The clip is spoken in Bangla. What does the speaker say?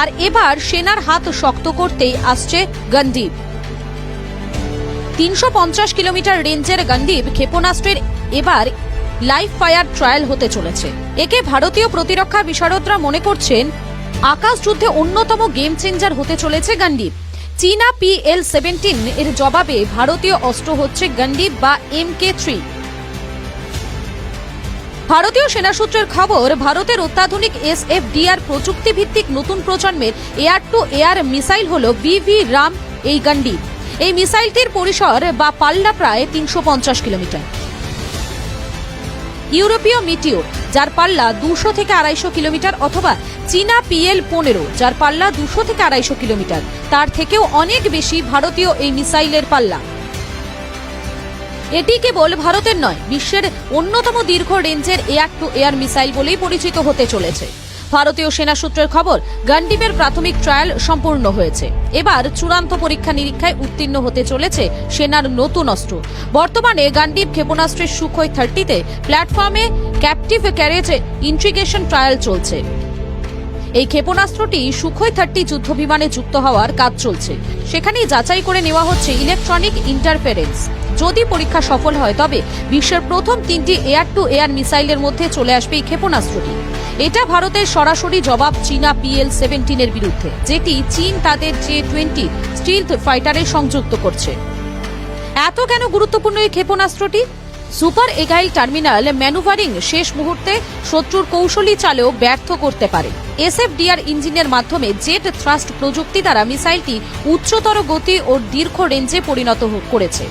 আর এবার সেনার হাত শক্ত করতেই আসছে গন্ডীব তিনশো কিলোমিটার রেঞ্জের গন্ডীব ক্ষেপণাস্ত্রের এবার লাইভ ফায়ার ট্রায়াল হতে চলেছে। একে ভারতীয় প্রতিরক্ষা বিশারদরা মনে করছেন, আকাশ যুদ্ধে অন্যতম গেম চেঞ্জার হতে চলেছে গন্ডীব চীনা পিএল সেভেন্টিন এর জবাবে ভারতীয় অস্ত্র হচ্ছে গন্ডীব বা এম কে থ্রি ভারতীয় সেনা সূত্রের খবর, ভারতের অত্যাধুনিক এসএফডিআর প্রযুক্তি ভিত্তিক নতুন প্রজন্মের এয়ার টু এয়ার মিসাইল হল বিভি রাম এই গন্ডি। এই মিসাইলটির পরিসর বা পাল্লা প্রায় তিনশো পঞ্চাশ কিলোমিটার। ইউরোপীয় মিটিওর যার পাল্লা দুশো থেকে আড়াইশো কিলোমিটার অথবা চীনা পিএল পনেরো, যার পাল্লা দুশো থেকে আড়াইশো কিলোমিটার। তার থেকেও অনেক বেশি ভারতীয় এই মিসাইলের পাল্লা। এটি কেবল ভারতের নয়, বিশ্বের অন্যতম দীর্ঘ রেঞ্জের এয়ার টু এয়ার মিসাইল বলেই পরিচিত হতে চলেছে। ভারতীয় সেনা সূত্রের খবর গান্ডিপের প্রাথমিক ট্রায়াল সম্পূর্ণ হয়েছে। এবার চূড়ান্ত পরীক্ষা নিরীক্ষায় উত্তীর্ণ হতে চলেছে সেনার নতুন অস্ত্র। বর্তমানে গান্ডিপ ক্ষেপণাস্ত্রের সুখই থার্টিতে প্ল্যাটফর্মে ক্যাপটিভ ক্যারেজ ইন্ট্রিগেশন ট্রায়াল চলছে। এই ক্ষেপণাস্ত্রটি সুখই থার্টি যুদ্ধ বিমানে যুক্ত হওয়ার কাজ চলছে। সেখানেই যাচাই করে নেওয়া হচ্ছে ইলেকট্রনিক ইন্টারফারেন্স। যদি পরীক্ষা সফল হয়, তবে বিশ্বের প্রথম তিনটি এয়ার টু এয়ার মিসাইলের মধ্যে চলে আসবে এই ক্ষেপণাস্ত্রটি। এটা ভারতের সরাসরি জবাব চীনা পিএল সেভেন্টিনের বিরুদ্ধে, যেটি চীন তাদের জে টোয়েন্টি স্টিলথ ফাইটারে সংযুক্ত করছে। এত কেন গুরুত্বপূর্ণ এই ক্ষেপণাস্ত্রটি? সুপার এগাইল টার্মিনাল ম্যানুভারিং শেষ মুহূর্তে শত্রুর কৌশলী চালেও ব্যর্থ করতে পারে। এসএফডিআর ইঞ্জিনের মাধ্যমে জেট থ্রাস্ট প্রযুক্তি দ্বারা মিসাইলটি উচ্চতর গতি ও দীর্ঘ রেঞ্জে পরিণত করেছে।